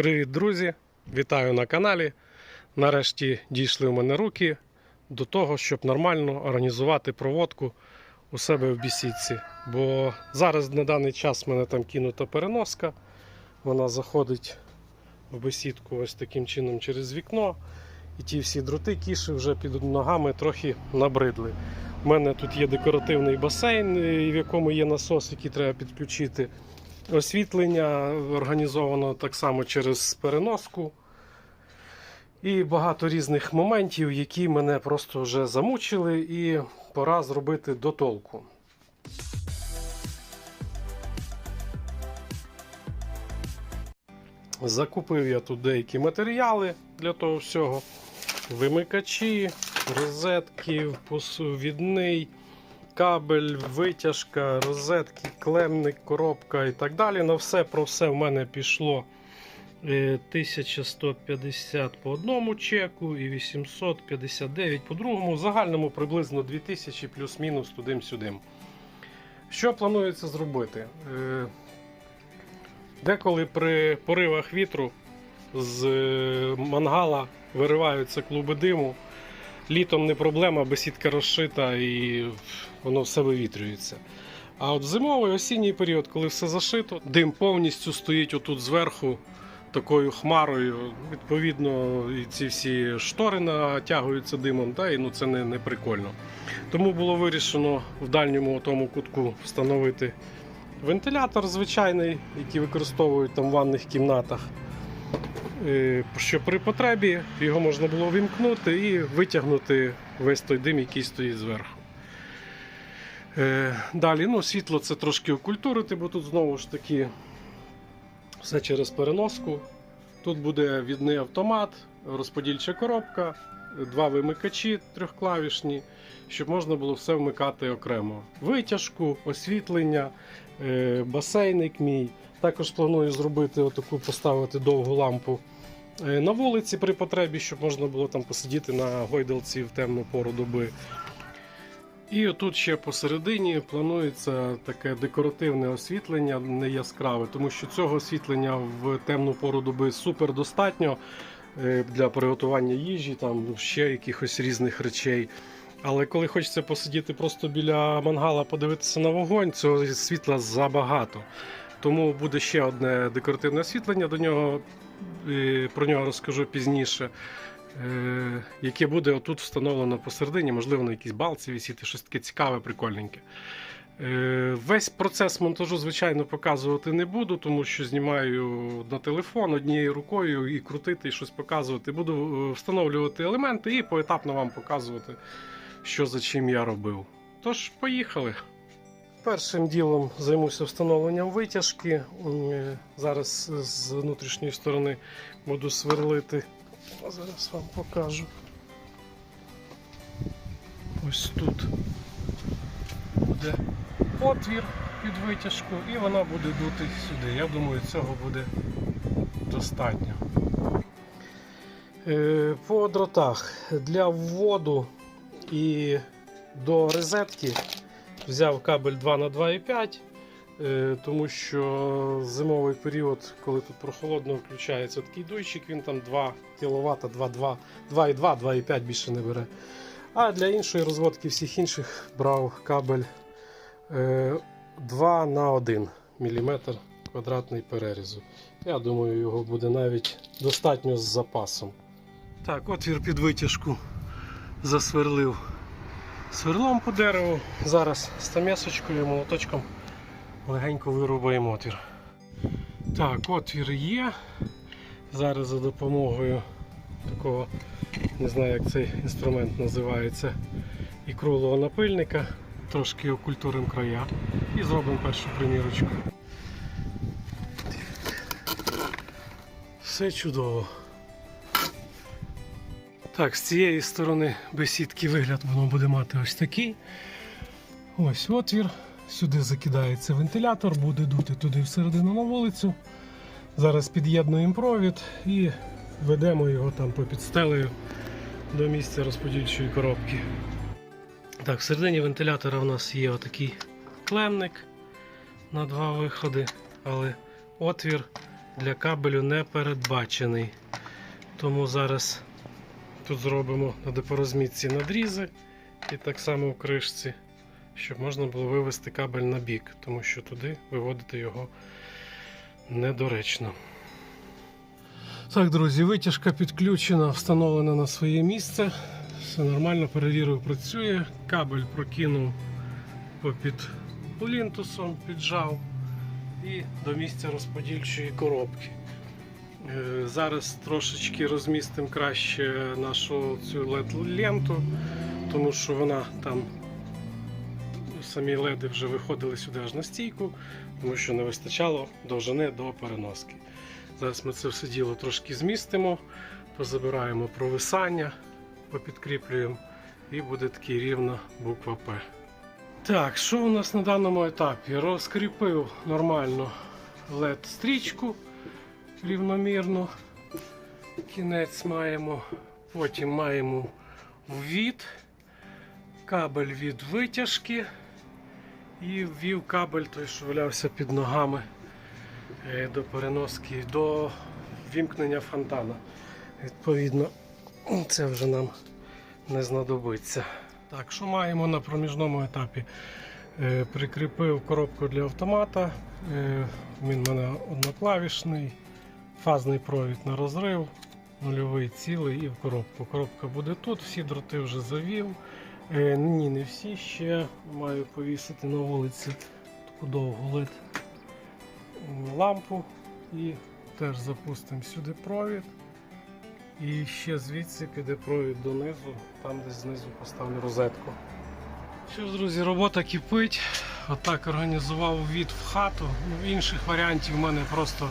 Привіт, друзі! Вітаю на каналі. Нарешті дійшли в мене руки до того, щоб нормально організувати проводку у себе в бісідці. Бо зараз на даний час в мене там кинута переноска. Вона заходить в бесідку ось таким чином через вікно. І ті всі дроти кіші вже під ногами трохи набридли. У мене тут є декоративний басейн, в якому є насос, який треба підключити. Освітлення організовано так само через переноску. І багато різних моментів, які мене просто вже замучили, і пора зробити до толку. Закупив я тут деякі матеріали для того всього. Вимикачі, розетки, посувідний, кабель, витяжка, розетки, клемник, коробка і так далі. На все про все в мене пішло е, 1150 по одному чеку і 859 по другому. В загальному приблизно 2000 плюс-мінус туди-сюди. Що планується зробити? Е, Деколи при поривах вітру з е, мангала вириваються клуби диму. Літом не проблема, бесідка розшита і воно все вивітрюється. А от в зимовий осінній період, коли все зашито, дим повністю стоїть отут зверху такою хмарою. Відповідно, і ці всі штори натягуються димом, та, і ну, це не, не прикольно. Тому було вирішено в дальньому тому кутку встановити вентилятор звичайний, який використовують там в ванних кімнатах. Е, Що при потребі його можна було вімкнути і витягнути весь той дим, який стоїть зверху. Е, Далі ну, світло це трошки окультурити, бо тут знову ж таки все через переноску. Тут буде відний автомат, розподільча коробка, два вимикачі трьохклавішні, щоб можна було все вмикати окремо. Витяжку, освітлення, е, басейник мій. Також планую зробити отаку поставити довгу лампу е, на вулиці при потребі, щоб можна було там посидіти на гойдалці в темну пору доби. І отут ще посередині планується таке декоративне освітлення, не яскраве, тому що цього освітлення в темну пору доби супер достатньо е, для приготування їжі, там ще якихось різних речей. Але коли хочеться посидіти просто біля мангала, подивитися на вогонь, цього світла забагато. Тому буде ще одне декоративне освітлення, до нього, про нього розкажу пізніше. е, Яке буде отут встановлено посередині, можливо, на якійсь балці висіти, щось таке цікаве, прикольненьке. Е, Весь процес монтажу, звичайно, показувати не буду, тому що знімаю на телефон однією рукою і крутити, і щось показувати. Буду е, встановлювати елементи і поетапно вам показувати, що за чим я робив. Тож, поїхали. Першим ділом займуся встановленням витяжки. Зараз з внутрішньої сторони буду сверлити. Зараз вам покажу. Ось тут буде отвір під витяжку і вона буде дути сюди. Я думаю, цього буде достатньо. Е, По дротах для вводу і до розетки взяв кабель 2 на 2,5, е, тому що зимовий період, коли тут прохолодно, включається такий дуйчик, він там 2 кВт, 2,2, 2,2, 2,5 більше не бере. А для іншої розводки всіх інших брав кабель е, 2 на 1 мм квадратний перерізу. Я думаю, його буде навіть достатньо з запасом. Так, отвір під витяжку засверлив сверлом по дереву. Зараз стамесочкою і молоточком легенько вирубаємо отвір. Так, отвір є. Зараз за допомогою такого, не знаю як цей інструмент називається, і круглого напильника, трошки окультуримо края і зробимо першу примірочку. Все чудово. Так, з цієї сторони бесідки вигляд воно буде мати ось такий. Ось отвір. Сюди закидається вентилятор, буде дути туди всередину на вулицю. Зараз під'єднуємо провід і ведемо його там по підстелею до місця розподільчої коробки. Так, всередині вентилятора у нас є отакий клемник на два виходи, але отвір для кабелю не передбачений. Тому зараз тут зробимо на депорозмітці надрізи і так само в кришці, щоб можна було вивести кабель на бік, тому що туди виводити його недоречно. Так, друзі, витяжка підключена, встановлена на своє місце. Все нормально, перевірив, працює. Кабель прокинув попід плінтусом, піджав і до місця розподільчої коробки. Е, Зараз трошечки розмістимо краще нашу цю LED-ленту, тому що вона там самі леди вже виходили сюди аж на стійку, тому що не вистачало довжини до переноски. Зараз ми це все діло трошки змістимо, позабираємо провисання, попідкріплюємо і буде таки рівна буква П. Так, що у нас на даному етапі? Розкріпив нормально LED-стрічку рівномірно. Кінець маємо. Потім маємо ввід, кабель від витяжки і ввів кабель, той, що валявся під ногами е, до переноски, до вімкнення фонтана. Відповідно, це вже нам не знадобиться. Так, що маємо на проміжному етапі? Е, Прикріпив коробку для автомата. Е, Він у мене одноклавішний, фазний провід на розрив, нульовий цілий і в коробку. Коробка буде тут, всі дроти вже завів. Е, Ні, не всі ще маю повісити на вулиці таку довгу LED лампу і теж запустимо сюди провід. І ще звідси піде провід донизу, там десь знизу поставлю розетку. Що ж, друзі, робота кипить. Отак організував від в хату. Ну, інших варіантів в мене просто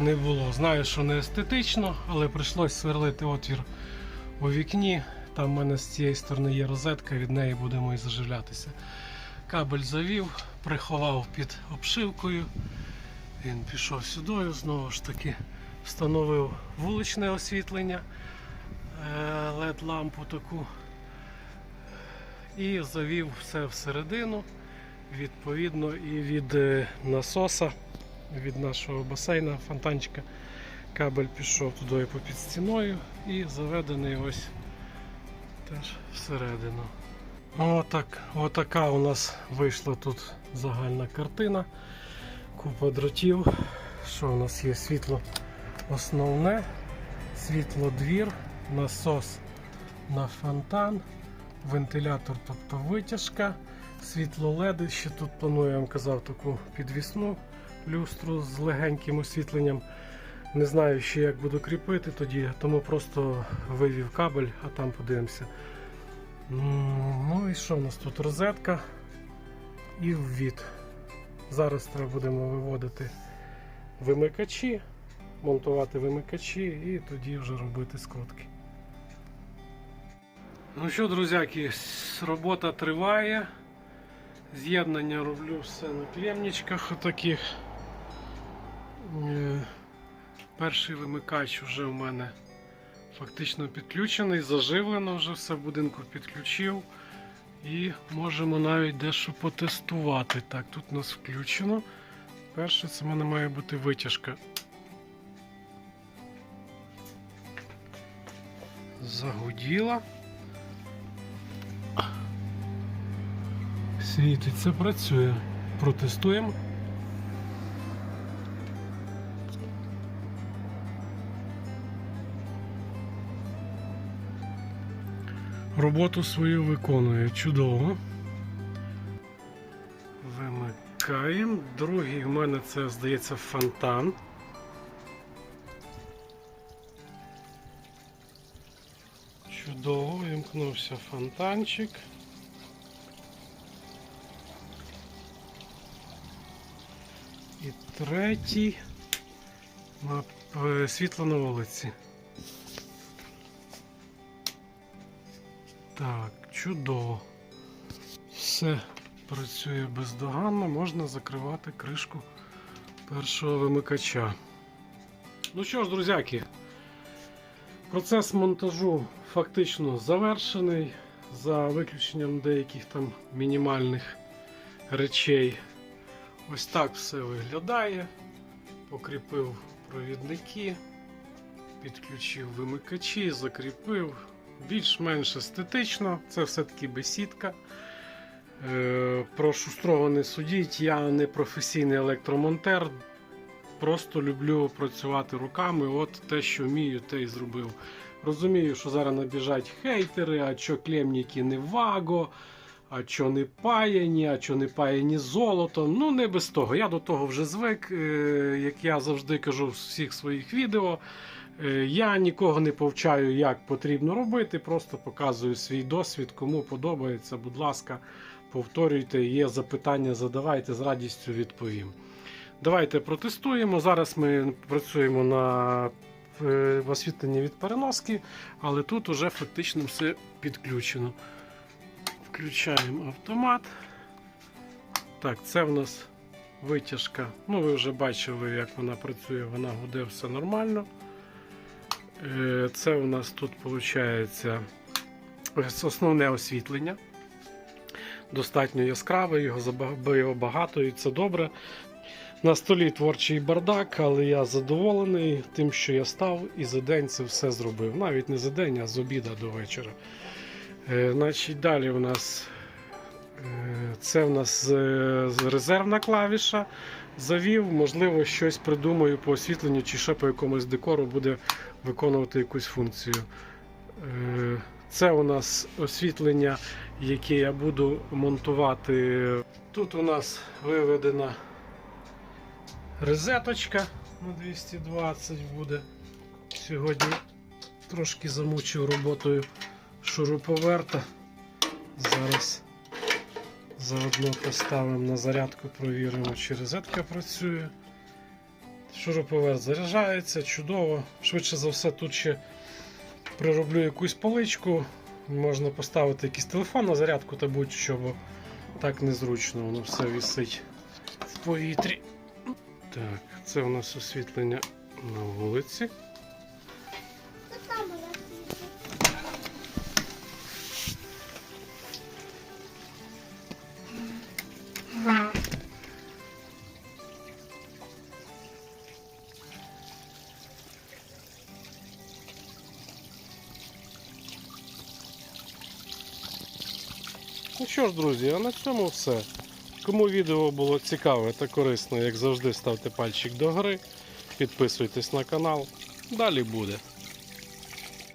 не було. Знаю, що не естетично, але прийшлось сверлити отвір у вікні. Там в мене з цієї сторони є розетка, від неї будемо і заживлятися. Кабель завів, приховав під обшивкою. Він пішов сюди, знову ж таки встановив вуличне освітлення, LED лампу таку і завів все всередину, відповідно і від е, насоса, від нашого басейна, фонтанчика. Кабель пішов туди попід стіною і заведений ось теж всередину. Отак, отака у нас вийшла тут загальна картина. Купа дротів. Що у нас є? Світло основне, світлодвір, насос на фонтан, вентилятор, тобто витяжка, світло LED. Ще тут планую, я вам казав, таку підвісну люстру з легеньким освітленням. Не знаю ще як буду кріпити тоді, тому просто вивів кабель, а там подивимося. Ну і що у нас тут? Розетка і ввід. Зараз треба будемо виводити вимикачі, монтувати вимикачі і тоді вже робити скрутки. Ну що, друзяки, робота триває. З'єднання роблю все на клемничках отаких. Е, Перший вимикач вже в мене фактично підключений, заживлено вже все в будинку підключив. І можемо навіть дещо потестувати. Так, тут у нас включено. Перше, це в мене має бути витяжка. Загуділа. Це працює. Протестуємо. Роботу свою виконує чудово. Вимикаємо. Другий в мене це, здається, фонтан. Чудово, вимкнувся фонтанчик. І третій на е, світло на вулиці. Так, чудово. Все працює бездоганно, можна закривати кришку першого вимикача. Ну що ж, друзяки, процес монтажу фактично завершений, за виключенням деяких там мінімальних речей. Ось так все виглядає. Покріпив провідники, підключив вимикачі, закріпив. Більш-менш естетично, це все-таки бесідка. Е, Прошу строго не судіть, я не професійний електромонтер. Просто люблю працювати руками. От те, що вмію, те і зробив. Розумію, що зараз набіжать хейтери, а що клемніки не ваго, а що не паяні, а що не паяні золотом. Ну, не без того. Я до того вже звик, е, як я завжди кажу в всіх своїх відео. Е, Я нікого не повчаю, як потрібно робити, просто показую свій досвід. Кому подобається, будь ласка, повторюйте. Є запитання, задавайте, з радістю відповім. Давайте протестуємо. Зараз ми працюємо на е, освітленні від переноски, але тут уже фактично все підключено. Включаємо автомат. Так, це в нас витяжка. Ну, ви вже бачили, як вона працює, вона гуде все нормально. Е, Це у нас тут виходить основне освітлення. Достатньо яскраве, його багато і це добре. На столі творчий бардак, але я задоволений тим, що я став і за день це все зробив. Навіть не за день, а з обіда до вечора. Е, значить, далі у нас е, це у нас резервна клавіша. Завів, можливо, щось придумаю по освітленню чи ще по якомусь декору буде виконувати якусь функцію. Е, Це у нас освітлення, яке я буду монтувати. Тут у нас виведена розеточка на 220 буде. Сьогодні трошки замучив роботою шуруповерта. Зараз заодно поставимо на зарядку, провіримо, чи розетка працює. Шуруповерт заряджається, чудово. Швидше за все, тут ще прироблю якусь поличку. Можна поставити якийсь телефон на зарядку та будь-що, бо так незручно, воно все висить в повітрі. Так, це у нас освітлення на вулиці. Що ж, друзі, а на цьому все. Кому відео було цікаве та корисне, як завжди, ставте пальчик догори, підписуйтесь на канал. Далі буде.